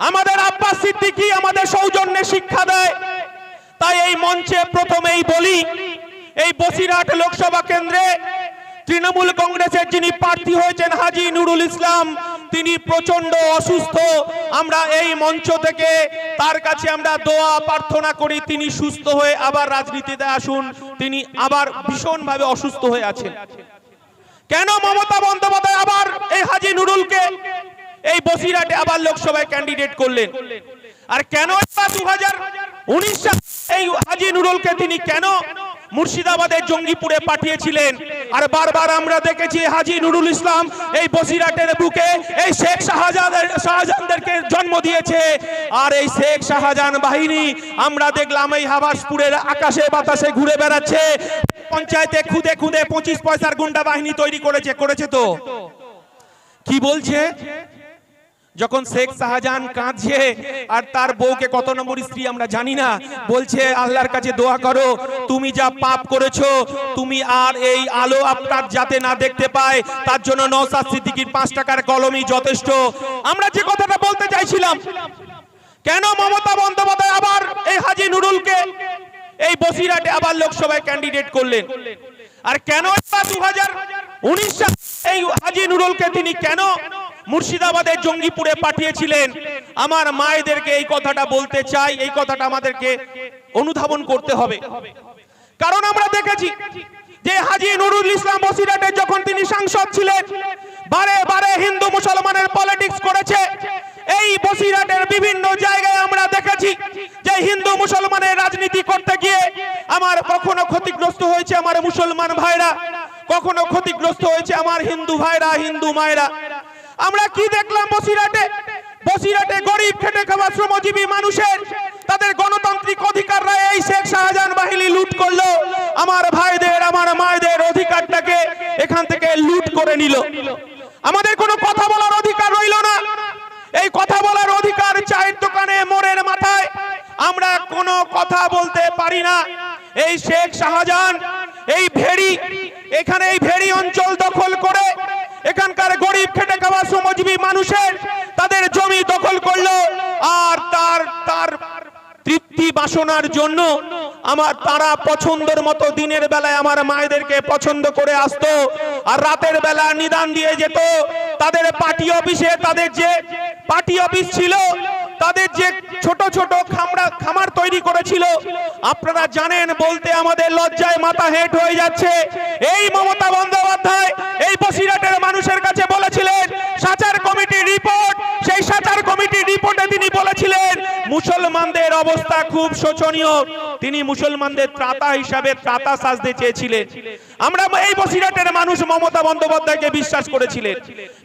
আমাদের আব্বাস সিদ্দিকী আমাদের সৌজন্যে শিক্ষা দেয়। তাই এই মঞ্চে প্রথমেই বলি, এই বসিরহাট লোকসভা কেন্দ্রে তৃণমূল কংগ্রেসের যিনি প্রার্থী হয়েছেন হাজি নুরুল ইসলাম, তিনি প্রচণ্ড অসুস্থ। আমরা এই মঞ্চ থেকে তার কাছে আমরা দোয়া, প্রার্থনা করি, তিনি সুস্থ হয়ে আবার রাজনীতিতে আসুন। তিনি আবার ভীষণভাবে অসুস্থ হয়ে আছেন। কেন মমতা বন্দ্যোপাধ্যায় আবার এই হাজি নুরুলকে এই বসিরহাটে আবার লোকসভায় ক্যান্ডিডেট করলেন। আর কেন দু হাজার উনিশ এই হাজি নুরুলকে তিনি কেন মুর্শিদাবাদের জঙ্গিপুরে পাঠিয়েছিলেন? আর বারবার আমরা দেখেছি হাজি নুরুল ইসলাম এই বসিরহাটের বুকে এই শেখ শাহজাহানের শাহজাহানদেরকে জন্ম দিয়েছে। আর এই শেখ শাহজাহান বাহিনী আমরা দেখলাম এই হাবাসপুরের আকাশে বাতাসে ঘুরে বেড়াচ্ছে। পঞ্চায়েতে খুদে খুদে পঁচিশ পয়সার গুন্ডা বাহিনী তৈরি করেছে করেছে তো। কি বলছে? যখন শেখ শাহজাহান কাঁদছে, আর তার বউকে কত নম্বর স্ত্রী আমরা জানি না, বলছে, আল্লাহর কাছে দোয়া করো, তুমি যা পাপ করেছ, তুমি আর এই আলো আপনার যাতে না দেখতে পায়, তার জন্য নওসাদ সিদ্দিকীর পাঁচ টাকার কলমই যথেষ্ট। আমরা যে কথাটা বলতে চাইছিলাম, কেন মমতা বন্দ্যোপাধ্যায় আবার এই হাজি নুরুলকে এই বসিরহাটে আবার লোকসভায় ক্যান্ডিডেট করলেন? আর কেন দু হাজার উনিশ এই হাজি নুরুলকে তিনি কেন মুর্শিদাবাদের জঙ্গিপুরে পাঠিয়েছিলেন। আমার মায়েদেরকে এই কথাটা বলতে চাই, এই কথাটা আমাদেরকে অনুধাবন করতে হবে। কারণ আমরা দেখেছি যে হাজি নুরুল ইসলাম বসিরহাটে যখন তিনি সাংসদ ছিলেন, বারে বারে হিন্দু মুসলমানের পলিটিক্স করেছে। এই বসিরহাটের বিভিন্ন জায়গায় আমরা দেখেছি যে হিন্দু মুসলমানের রাজনীতি করতে গিয়ে আমার কখনো ক্ষতিগ্রস্ত হয়েছে আমার মুসলমান ভাইরা, কখনো ক্ষতিগ্রস্ত হয়েছে আমার হিন্দু ভাইরা, হিন্দু মায়েরা। আমরা কি দেখলাম বসিরহাটে? বসিরহাটে গরিব খেটে খাওয়া শ্রমজীবী মানুষের, তাদের গণতান্ত্রিক অধিকার অধিকাররা এই শেখ শাহজাহান বাহিনী লুট করল। আমার ভাইদের, আমার মায়েদের অধিকারটাকে এখান থেকে লুট করে নিল। আমাদের কোনো কথা বলার অধিকার রইল না। এই কথা বলার অধিকার চায়ের দোকানে মোড়ের মাথায়। আমরা কোনো কথা বলতে পারি না। এই শেখ শাহজাহান, এই ভেড়ি, এখানে এই ভেড়ি অঞ্চল দখল করে এখানকার গরিব খেটে খাওয়া শ্রমজীবী মানুষের তাদের জমি দখল করল আর তার তার তৃপ্তি বাসনার জন্য আমার তারা পছন্দের মতো দিনের বেলায় আমার মায়েদেরকে পছন্দ করে আসতো আর রাতের বেলা নিদান দিয়ে যেত। তাদের পার্টি অফিসে তাদের যে পার্টি অফিস ছিল তাদের যে ছোট ছোট খামড়া, খামার তৈরি করেছিল, আপনারা জানেন বলতে আমাদের লজ্জায় মাথা হেট হয়ে যাচ্ছে। এই মমতা বন্দ্যোপাধ্যায় এই বসিরাটের মানুষের কাছে বলেছিলেন, সাচার কমিটি রিপোর্ট মুসলমানদের অবস্থা খুব শোচনীয়। তিনি মুসলমানদের ত্রাতা হিসাবে ত্রাতা সাজতে চেয়েছিলেন। আমরা এই বসিরহাটের মানুষ মমতা বন্দ্যোপাধ্যায়কে বিশ্বাস করেছিলেন।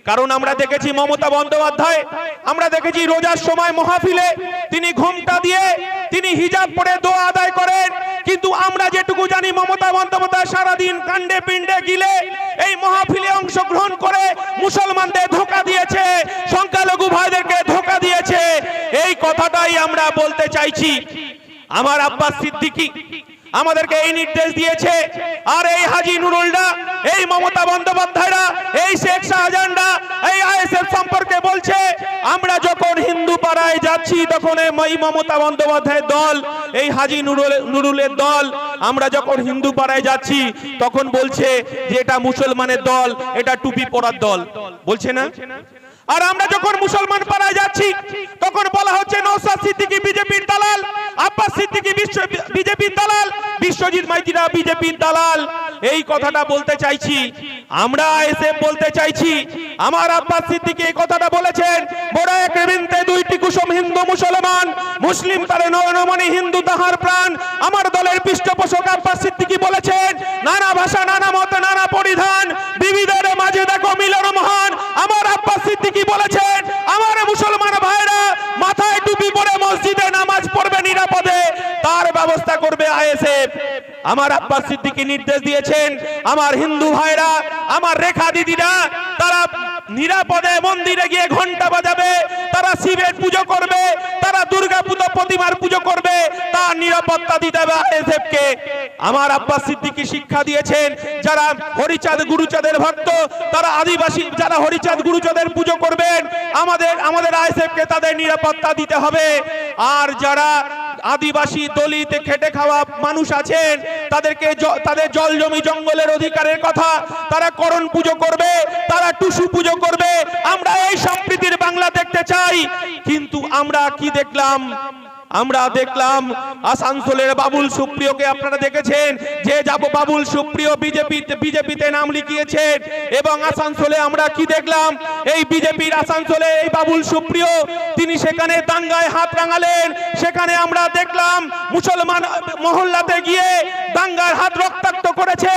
কারণ আমরা দেখেছি মমতা বন্দ্যোপাধ্যায়, আমরা দেখেছি রোজার সময় মহাফিলে তিনি ঘোমটা দিয়ে, তিনি হিজাব পরে দোয়া আদায় করেন। কিন্তু আমরা যেটুকু জানি, মমতা বন্দ্যোপাধ্যায় সারাদিন কাণ্ডে পিণ্ডে গিলে এই মহাফিলে অংশগ্রহণ করে মুসলমানদের ধোকা দিয়েছে সংখ্যালঘু ভাইদেরকে ধোকা দিয়েছে কথাটাই আমরা বলতে চাইছি, আমার আব্বাস সিদ্দিকী আমাদেরকে এই নির্দেশ দিয়েছে, আর এই হাজি নুরুলরা এই মমতা বন্দ্যোপাধ্যায়রা, এই শেখ শাহজাহানরা, এই আইএসএফ সম্পর্কে বলছে, আমরা যখন হিন্দু পাড়ায় যাচ্ছি, তখন এই মমতা বন্দ্যোপাধ্যায়ের দল, এই হাজি নুরুল, নুরুলের দল, আমরা যখন হিন্দু পাড়ায় যাচ্ছি, তখন বলছে যে এটা মুসলমানের দল, এটা টুপি পরার দল। বলছে না? আর আমরা যখন মুসলমান পাড়ায় যাচ্ছি, তখন বলা হচ্ছে নৌসাদ সিদ্দিকি বিজেপির দালাল, আব্বাস সিদ্দিকি বিশ্ব বিজেপির দালাল, বিশ্বজিৎ মাইতিরা বিজেপির দালাল। এই কথাটা বলতে চাইছি আমরা এসে বলতে চাইছি, আমার আব্বাস সিদ্দিকি এই কথাটা বলেছেন, বড় এক রেবিনতে দুইটি কুসুম হিন্দু মুসলমান, মুসলিম তারে নয়নমণি হিন্দু তাহার প্রাণ, আমার দলের পৃষ্ঠপোষক আব্বাস সিদ্দিকি বলেছেন, নানা ভাষা, নানা মত, নানা পরিধান, বিবিধের মাঝে দেখো মিলন মহান, আমার আব্বাস সিদ্দিকি বলেছেন আমার মুসলমান ভাইরা মাথায় টুপি পরে মসজিদে নামাজ পড়বে নিরাপদে তার ব্যবস্থা করবে আইএসএফ আমার আব্বাস সিদ্দিকী নির্দেশ দিয়েছেন, আমার হিন্দু ভাইরা, আমার রেখা দিদিরা, তারা নিরাপদে মন্দিরে গিয়ে ঘণ্টা বাজাবে, তারা শিবের পুজো করবে, তারা দুর্গা পুজো, প্রতিমার পুজো করবে তার নিরাপত্তা দিতে হবে আইএসএফ কে আমার আব্বাস সিদ্দিকী শিক্ষা দিয়েছেন, যারা হরিচাঁদ গুরুচাঁদের ভক্ত, তারা আদিবাসী, যারা হরিচাঁদ গুরুচাঁদের পুজো করবেন, আমাদের আমাদের আইএসএফ কে তাদের নিরাপত্তা দিতে হবে। আর যারা আদিবাসী দলিত খেটে খাওয়া মানুষ আছেন, তাদেরকে তাদের জল জমি জঙ্গলের অধিকারের কথা তারা করণ পুজো করবে, তারা টুসু পুজো করবে, আমরা এই সম্প্রীতির বাংলা দেখতে চাই। কিন্তু আমরা কি দেখলাম? আমরা দেখলাম আসানসোলের বাবুল সুপ্রিয়কে আপনারা দেখেছেন যে যাব বাবুল সুপ্রিয় বিজেপি বিজেপিতে নাম লিখিয়েছেন। এবং আসানসোলে আমরা কি দেখলাম? এই বিজেপির আসানসোলে এই বাবুল সুপ্রিয় তিনি সেখানে দাঙ্গায় হাত রাঙালেন। সেখানে আমরা দেখলাম মুসলমান মহল্লাতে গিয়ে দাঙ্গার হাত রক্তাক্ত করেছে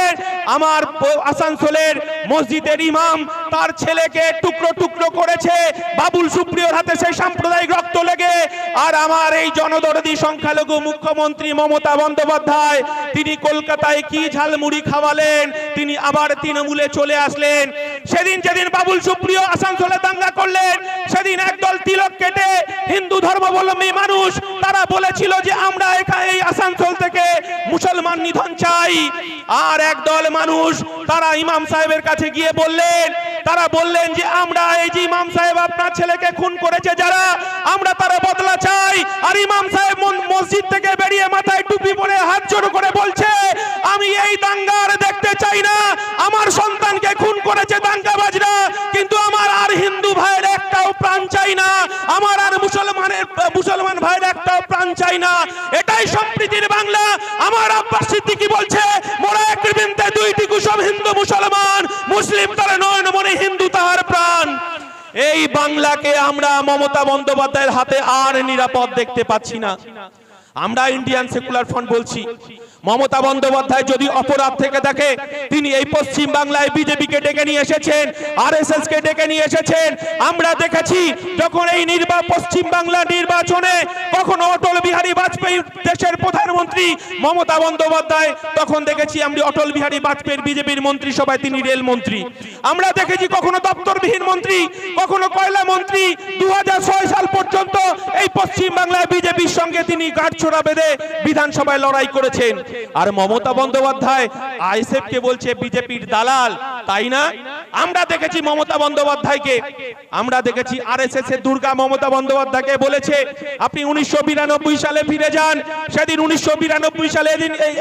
আমার আসানসোলের মসজিদের ইমাম তার ছেলেকে টুকরো টুকরো করেছে। বাবুল সুপ্রিয়র হাতে সেই সাম্প্রদায়িক রক্ত লেগে। আর আমার এই জনদরদি সংখ্যালঘু মুখ্যমন্ত্রী মমতা বন্দ্যোপাধ্যায়, তিনি কলকাতায় কি ঝালমুড়ি খাওয়ালেন, তিনি আবার তৃণমূলে চলে আসলেন। সেদিন যেদিন বাবুল সুপ্রিয় আসানসোলে দাঙ্গা করলেন, সেদিন একদল হিন্দু ধর্মাবলম্বী মানুষ, তারা বলেছিল যে আমরা এখানে এই আসানসোল থেকে মুসলমান নিধন চাই। আর একদল মানুষ, তারা ইমাম সাহেবের কাছে গিয়ে বললেন, তারা বললেন যে আমরা এই যে ইমাম সাহেব আপনার ছেলেকে খুন করেছে যারা, আমরা তারা বদলা চাই। আর ইমাম সাহেব মসজিদ থেকে বেরিয়ে মাথায় টুপি পরে হাত জোড়ো করে বলছে, আমি এই দাঙ্গার দেখতে চাই না। আমার সন্তানকে খুন করেছে দাঙ্গাবাজরা চাই না। আমার আর মুসলমানের, মুসলমান ভাইয়ের একটাও প্রাণ চাই না। এটাই সম্প্রীতির বাংলা। আমার আব্বাস সিদ্দিকী বলছে মোরা এক বৃন্তে দুইটি কুসব হিন্দু মুসলমান, মুসলিম তারা নয়ন মনে হিন্দু তাহার প্রাণ। এই বাংলাকে আমরা মমতা বন্দ্যোপাধ্যায়ের হাতে আর নিরাপদ দেখতে পাচ্ছি না। আমরা ইন্ডিয়ান সেকুলার ফ্রন্ট বলছি। মমতা বন্দ্যোপাধ্যায় যদি অপরাধ থেকে থাকে তিনি এই পশ্চিম বাংলায় বিজেপিকে ডেকে নিয়ে এসেছেন আরএসএস কে ডেকে নিয়ে এসেছেন, আমরা দেখেছি যখন এই নির্বা, পশ্চিম বাংলা নির্বাচনে কখনো অটল বিহারী বাজপেয়ী দেশের প্রধানমন্ত্রী মমতা বন্দ্যোপাধ্যায়, তখন দেখেছি আমরা অটল বিহারী বাজপেয়ীর বিজেপির মন্ত্রী মন্ত্রিসভায় তিনি রেল মন্ত্রী। আমরা দেখেছি কখনো দপ্তরবিহীন মন্ত্রী, কখনো কয়লা মন্ত্রী দু হাজার ছয় সাল পর্যন্ত এই পশ্চিম বাংলায় বিজেপির সঙ্গে তিনি গাঁটছড়া বেঁধে বিধানসভায় লড়াই করেছেন। আর মমতা বন্দ্যোপাধ্যায় আইসেফ কে বলছে বিজেপির দালাল, তাই না? আমরা দেখেছি মমতা বন্দ্যোপাধ্যায়কে, আমরা দেখেছি আরএসএস এর দুর্গা মমতা বন্দ্যোপাধ্যায়কে বলেছে, আপনি উনিশশো সালে ফিরে যান। সেদিন উনিশশো সালে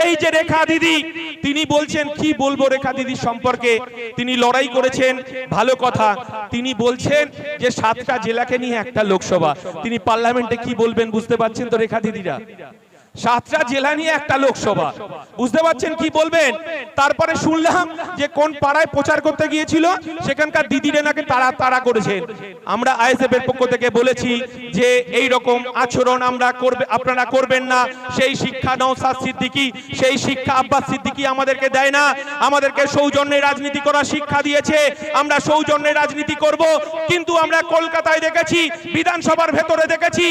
এই যে রেখা দিদি, তিনি বলছেন, কি বলব রেখা দিদির সম্পর্কে? তিনি লড়াই করেছেন, ভালো কথা। তিনি বলছেন যে সাতটা জেলাকে নিয়ে একটা লোকসভা। তিনি পার্লামেন্টে কি বলবেন বুঝতে পারছেন তো রেখা দিদিরা? সাতটা জেলা নিয়ে একটা লোকসভা। বুঝতে পারছেন কি বলবেন? তারপরে শুনলাম যে কোন পাড়ায় প্রচার করতে গিয়েছিল, সেখানকার দিদিরে নাকি তারা তারা করেছেন। আমরা আইএসএফ এর পক্ষ থেকে বলেছি যে এই রকম আচরণ আমরা করবে আপনারা করবেন না। সেই শিক্ষা নওসাদ সিদ্দিকী, সেই শিক্ষা আব্বাস সিদ্দিকী আমাদেরকে দেয় না। আমাদেরকে সৌজন্যে রাজনীতি করার শিক্ষা দিয়েছে। আমরা সৌজন্যে রাজনীতি করব। কিন্তু আমরা কলকাতায় দেখেছি, বিধানসভার ভেতরে দেখেছি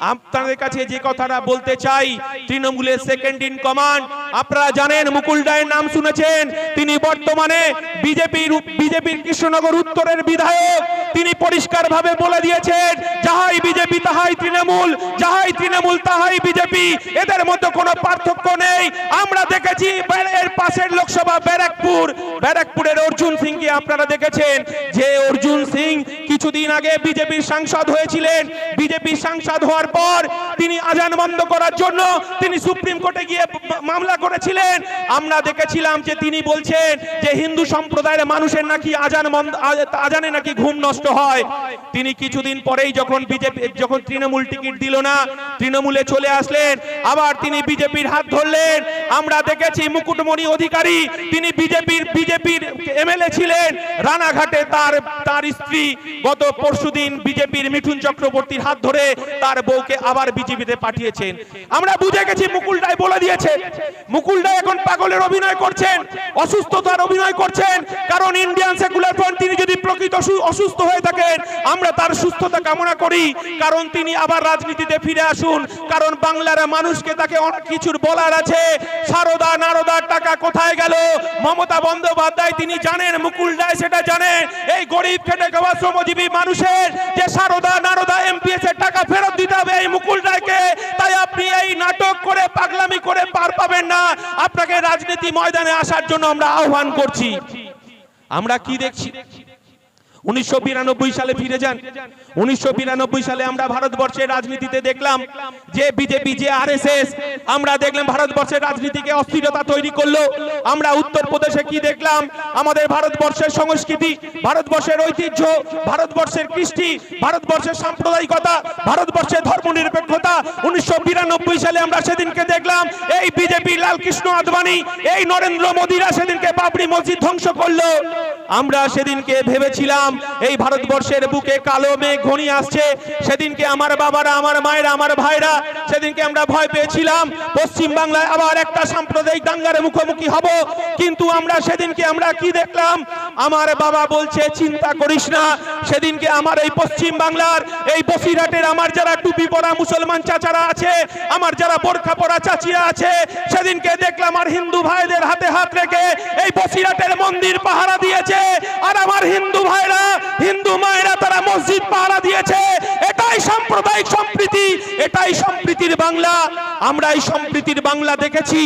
আপনাদের কাছে যে কথাটা বলতে চাই, তৃণমূলের সেকেন্ড ইন কমান্ড আপনারা জানেন মুকুল রায়ের নাম শুনেছেন? তিনি বর্তমানে বিজেপির বিজেপির কৃষ্ণনগর উত্তরের বিধায়ক। তিনি পরিষ্কারভাবে বলে দিয়েছেন, যাহাই বিজেপি, তাহাই তৃণমূল। যাহাই তৃণমূল, তাহাই বিজেপি। এদের মধ্যে কোনো পার্থক্য নেই। আমরা দেখেছি এর পাশের লোকসভা ব্যারাকপুর। ব্যারাকপুরের অর্জুন সিংকে আপনারা দেখেছেন। যে অর্জুন সিং কিছুদিন আগে বিজেপির সাংসদ হয়েছিলেন। বিজেপির সাংসদ হওয়ার পর তিনি আজান বন্ধ করার জন্য তিনি সুপ্রিম কোর্টে গিয়ে মামলা করেছিলেন। আমরা দেখেছিলাম যে তিনি বলছেন যে হিন্দু সম্প্রদায়ের মানুষের নাকি আজান আজানে নাকি ঘুম নষ্ট হয়। তিনি কিছুদিন পরেই যখন বিজেপি, যখন তৃণমূল টিকিট দিল না, তৃণমূলে চলে আসলেন। আবার তিনি বিজেপির হাত ধরলেন। আমরা দেখেছি মুকুটমণি অধিকারী, তিনি বিজেপির বিজেপির এমএলএ ছিলেন। রানাঘাটে তার তার স্ত্রী গত পরশুদিন বিজেপির মিঠুন চক্রবর্তীর হাত ধরে তার বউকে আবার বিজেপিতে পাঠিয়েছেন। আমরা বুঝে গেছি মুকুল রায় বলে দিয়েছে। মুকুল রায় এখন পাগলের অভিনয় করছেন, অসুস্থতার অভিনয় করছেন, কারণ ইন্ডিয়ান সেকুলার ফ্রন্ট তিনি যদি প্রকৃত অসুস্থ হয়ে থাকেন। আমরা তার সুস্থতা কামনা করি, কারণ তিনি আবার রাজনীতিতে ফিরে আসুন। কারণ বাংলার মানুষকে তাকে অনেক কিছুর বলার আছে। সারদা নারদার টাকা কোথায় গেল? মমতা বন্দ্যোপাধ্যায় তিনি জানেন, মুকুল রায় সেটা জানেন। এই গরিব খেটে খাওয়া শ্রমজীবী মানুষের যে সারদা নারদা এমপিএস এর টাকা ফেরত দিতে হবে এই মুকুল রায়কে, তাই আপনি এই নাটক করে পাগলামি করে পার পাবেন না। আপনাকে রাজনীতি ময়দানে আসার জন্য আমরা আহ্বান করছি। আমরা কি দেখছি? উনিশশো বিরানব্বই সালে ফিরে যান। উনিশশো বিরানব্বই সালে আমরা ভারতবর্ষের রাজনীতিতে দেখলাম যে বিজেপি, যে আরএসএস, আমরা দেখলাম ভারতবর্ষের রাজনীতিকে অস্থিরতা তৈরি করল। আমরা কি দেখলাম? আমাদের ভারতবর্ষের সংস্কৃতি, ভারতবর্ষের ঐতিহ্য, ভারতবর্ষের কৃষ্টি, ভারতবর্ষের সাম্প্রদায়িকতা, ভারতবর্ষের ধর্মনিরপেক্ষতা। উনিশশো বিরানব্বই সালে আমরা সেদিনকে দেখলাম, এই বিজেপি লালকৃষ্ণ আদবানি, এই নরেন্দ্র মোদীরা সেদিনকে বাবরি মসজিদ ধ্বংস করল। আমরা সেদিনকে ভেবেছিলাম এই ভারতবর্ষের বুকে কালো মেঘ ঘনিয়ে আসছে। সেদিনকে আমার বাবারা, আমার মায়েরা, আমার ভাইরা, সেদিনকে আমরা ভয় পেয়েছিলাম। পশ্চিম বাংলায় আবার একটা সাম্প্রদায়িক দাঙ্গার মুখোমুখি হব। কিন্তু আমরা সেদিনকে আমরা কি দেখলাম? আমার বাবা বলছে, চিন্তা করিস না, সেদিনকে আমার এই পশ্চিম বাংলার, এই বসিরহাটের আমার যারা টুপি পরা মুসলমান চাচারা আছে, আমার যারা বোরখা পরা চাচিরা আছে, সেদিনকে দেখলাম আমার হিন্দু ভাইদের হাতে হাত রেখে এই বসিরহাটের মন্দির পাহারা দিয়েছে। আর আমার হিন্দু ভাইরা হিন্দু মায়েরা তারা মসজিদ পাহারা দিয়েছে, এটাই সাম্প্রদায়িক সম্প্রীতি, এটাই সম্প্রীতির বাংলা। আমরা এই সম্প্রীতির বাংলা দেখেছি,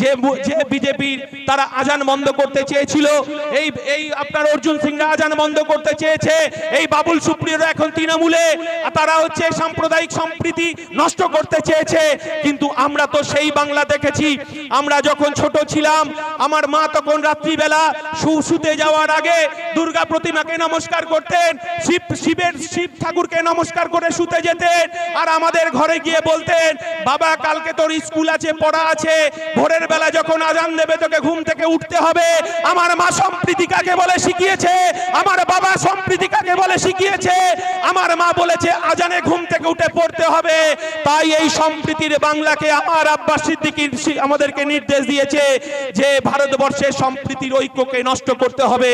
যে যে বিজেপির তারা আজান বন্ধ করতে চেয়েছিল। এই এই আপনার অর্জুন সিংরা আজান বন্ধ করতে চেয়েছে, এই বাবুল সুপ্রিয়রা এখন তৃণমূলে তারা হচ্ছে সাম্প্রদায়িক সম্প্রীতি নষ্ট করতে চেয়েছে। কিন্তু আমরা তো সেই বাংলা দেখেছি, আমরা যখন ছোট ছিলাম, আমার মা তখন রাত্রিবেলা শুতে যাওয়ার আগে দুর্গা প্রতিমাকে নমস্কার করতেন, শিব, শিবের শিব ঠাকুরকে নমস্কার করে শুতে যেতেন, আর আমাদের ঘরে গিয়ে বলতেন, বাবা, কালকে তোর স্কুল আছে, পড়া আছে, ভোরের বেলা যখন আজান দেবে তোকে ঘুম থেকে উঠতে হবে, আমার মা সম্প্রীতিকাকে বলে শিখিয়েছে, আমার বাবা সম্প্রীতিকাকে বলে শিখিয়েছে, আমার মা বলেছে, আজানে ঘুম থেকে উঠে পড়তে হবে, তাই এই সম্প্রীতির বাংলাকে আমার আব্বাস সিদ্দিকীর আমাদেরকে নির্দেশ দিয়েছে যে, ভারতবর্ষের সম্প্রীতির ঐক্যকে নষ্ট করতে হবে।